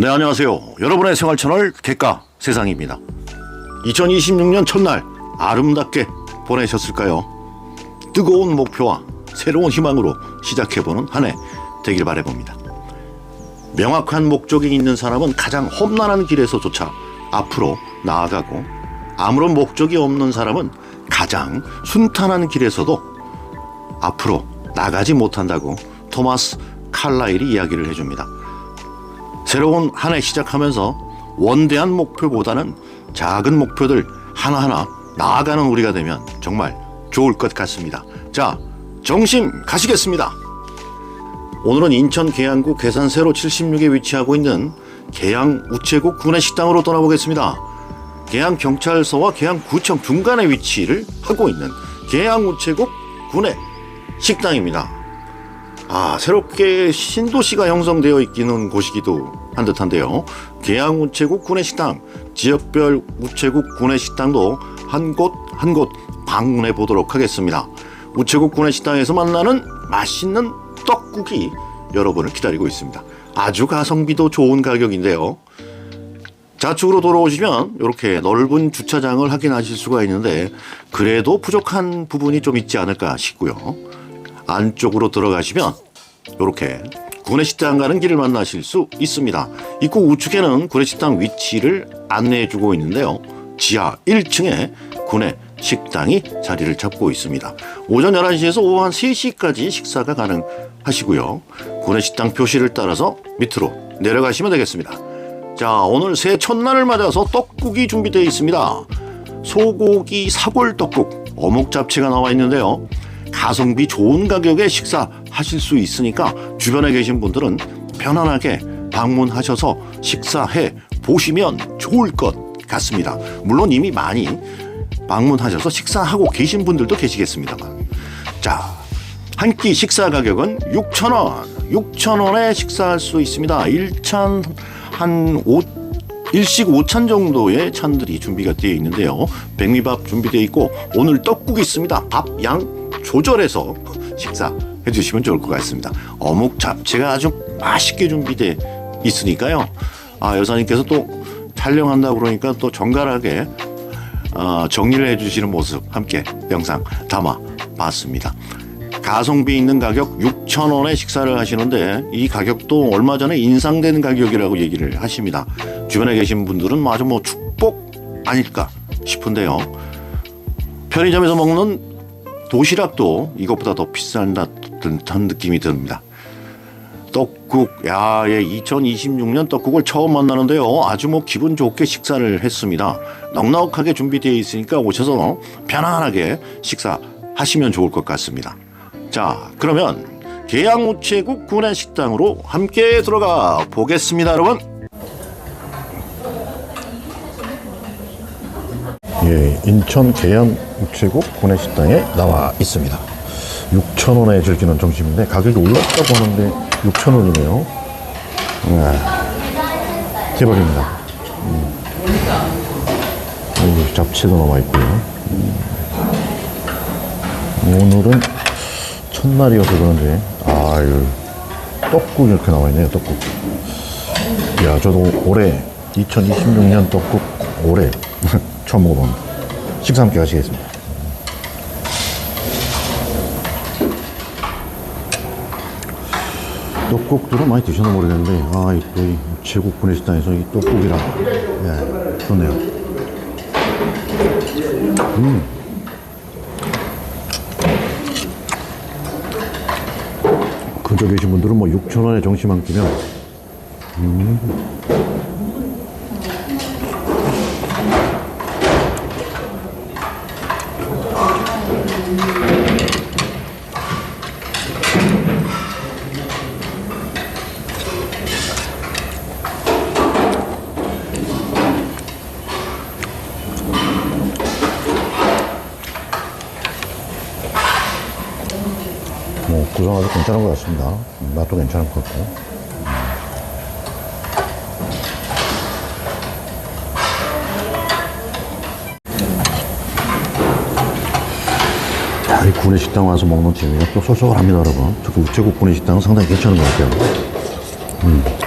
네, 안녕하세요. 여러분의 생활 채널 객가 세상입니다. 2026년 첫날 아름답게 보내셨을까요? 뜨거운 목표와 새로운 희망으로 시작해보는 한 해 되길 바라봅니다. 명확한 목적이 있는 사람은 가장 험난한 길에서조차 앞으로 나아가고 아무런 목적이 없는 사람은 가장 순탄한 길에서도 앞으로 나가지 못한다고 토마스 칼라일이 이야기를 해줍니다. 새로운 한 해 시작하면서 원대한 목표보다는 작은 목표들 하나하나 나아가는 우리가 되면 정말 좋을 것 같습니다. 자, 정심 가시겠습니다. 오늘은 인천 계양구 계산세로 76에 위치하고 있는 계양 우체국 구내식당으로 떠나보겠습니다. 계양 경찰서와 계양 구청 중간에 위치를 하고 있는 계양 우체국 구내 식당입니다. 아, 새롭게 신도시가 형성되어 있기는 곳이기도 한 듯한데요. 계양 우체국 구내식당, 지역별 우체국 구내식당도 한 곳 한 곳 방문해 보도록 하겠습니다. 우체국 구내식당에서 만나는 맛있는 떡국이 여러분을 기다리고 있습니다. 아주 가성비도 좋은 가격인데요. 좌측으로 돌아오시면 이렇게 넓은 주차장을 확인하실 수가 있는데 그래도 부족한 부분이 좀 있지 않을까 싶고요. 안쪽으로 들어가시면 이렇게 구내식당 가는 길을 만나실 수 있습니다. 입구 우측에는 구내식당 위치를 안내해 주고 있는데요. 지하 1층에 구내 식당이 자리를 잡고 있습니다. 오전 11시에서 오후 한 3시까지 식사가 가능하시고요. 구내식당 표시를 따라서 밑으로 내려가시면 되겠습니다. 자, 오늘 새해 첫날을 맞아서 떡국이 준비되어 있습니다. 소고기 사골 떡국, 어묵 잡채가 나와 있는데요. 가성비 좋은 가격에 식사하실 수 있으니까 주변에 계신 분들은 편안하게 방문하셔서 식사해 보시면 좋을 것 같습니다. 물론 이미 많이 방문하셔서 식사하고 계신 분들도 계시겠습니다만. 자, 한 끼 식사 가격은 6,000원. 6,000원에 식사할 수 있습니다. 1찬 한 5, 일식 5찬 정도의 찬들이 준비가 되어 있는데요. 백미밥 준비되어 있고 오늘 떡국 있습니다. 밥 양 조절해서 식사해 주시면 좋을 것 같습니다. 어묵 잡채가 아주 맛있게 준비되어 있으니까요. 아, 여사님께서 또 촬영한다 그러니까 또 정갈하게 어, 정리를 해주시는 모습 함께 영상 담아 봤습니다. 가성비 있는 가격 6,000원에 식사를 하시는데 이 가격도 얼마 전에 인상된 가격이라고 얘기를 하십니다. 주변에 계신 분들은 아주 뭐 축복 아닐까 싶은데요. 편의점에서 먹는 도시락도 이것보다 더 비싼 듯한 느낌이 듭니다. 떡국, 야, 예, 2026년 떡국을 처음 만나는데요. 아주 뭐 기분 좋게 식사를 했습니다. 넉넉하게 준비되어 있으니까 오셔서 편안하게 식사하시면 좋을 것 같습니다. 자, 그러면 계양우체국 구내식당으로 함께 들어가 보겠습니다, 여러분. 예, 인천 계양 우체국 구내식당에 나와 있습니다. 6,000원에 즐기는 점심인데 가격이 올랐다고 하는데 6,000원이네요. 대박입니다. 음. 여기 잡채도 나와 있고요. 음. 오늘은 첫날이어서 그런지 아유 떡국 이렇게 나와 있네요. 떡국. 야, 저도 올해 2026년 떡국 올해 처음 먹어봅니다. 식사 함께 하시겠습니다. 떡국들은 많이 드셨나 모르겠는데 아, 이 제국 구내식당에서 이 떡국이라 예, 좋네요. 음. 근처 계신 분들은 뭐 6천 원에 정심 한 끼면 뭐 구성 아주 괜찮은 것 같습니다. 맛도 괜찮은 것 같고. 구내 식당 와서 먹는 재미가 또 쏠쏠합니다, 여러분. 특히 우체국 구내 식당은 상당히 괜찮은 것 같아요. 음.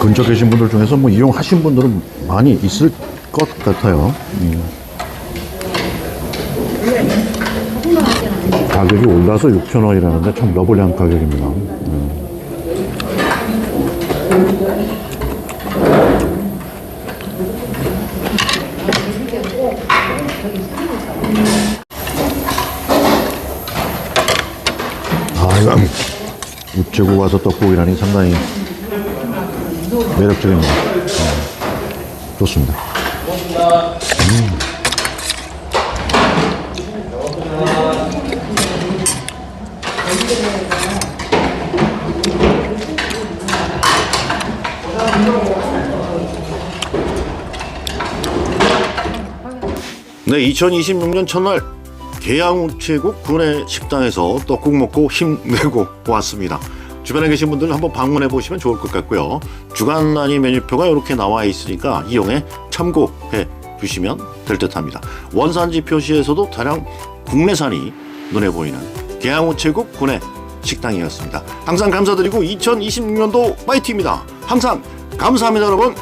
근처 계신 분들 중에서 뭐 이용하신 분들은 많이 있을 것 같아요. 음. 가격이 올라서 6,000원이라는데 참 러블리한 가격입니다. 음. 아, 이거 우체국 와서 떡국이라니 상당히 매력적입니다. 음, 좋습니다. 음. 네, 2026년 첫날 계양우체국 군내 식당에서 떡국 먹고 힘내고 왔습니다. 주변에 계신 분들은 한번 방문해 보시면 좋을 것 같고요. 주간 단위 메뉴표가 이렇게 나와 있으니까 이용해 참고해 주시면 될 듯합니다. 원산지 표시에서도 다량 국내산이 눈에 보이는 계양우체국 군내 식당이었습니다. 항상 감사드리고 2026년도 파이팅입니다. 항상 감사합니다, 여러분.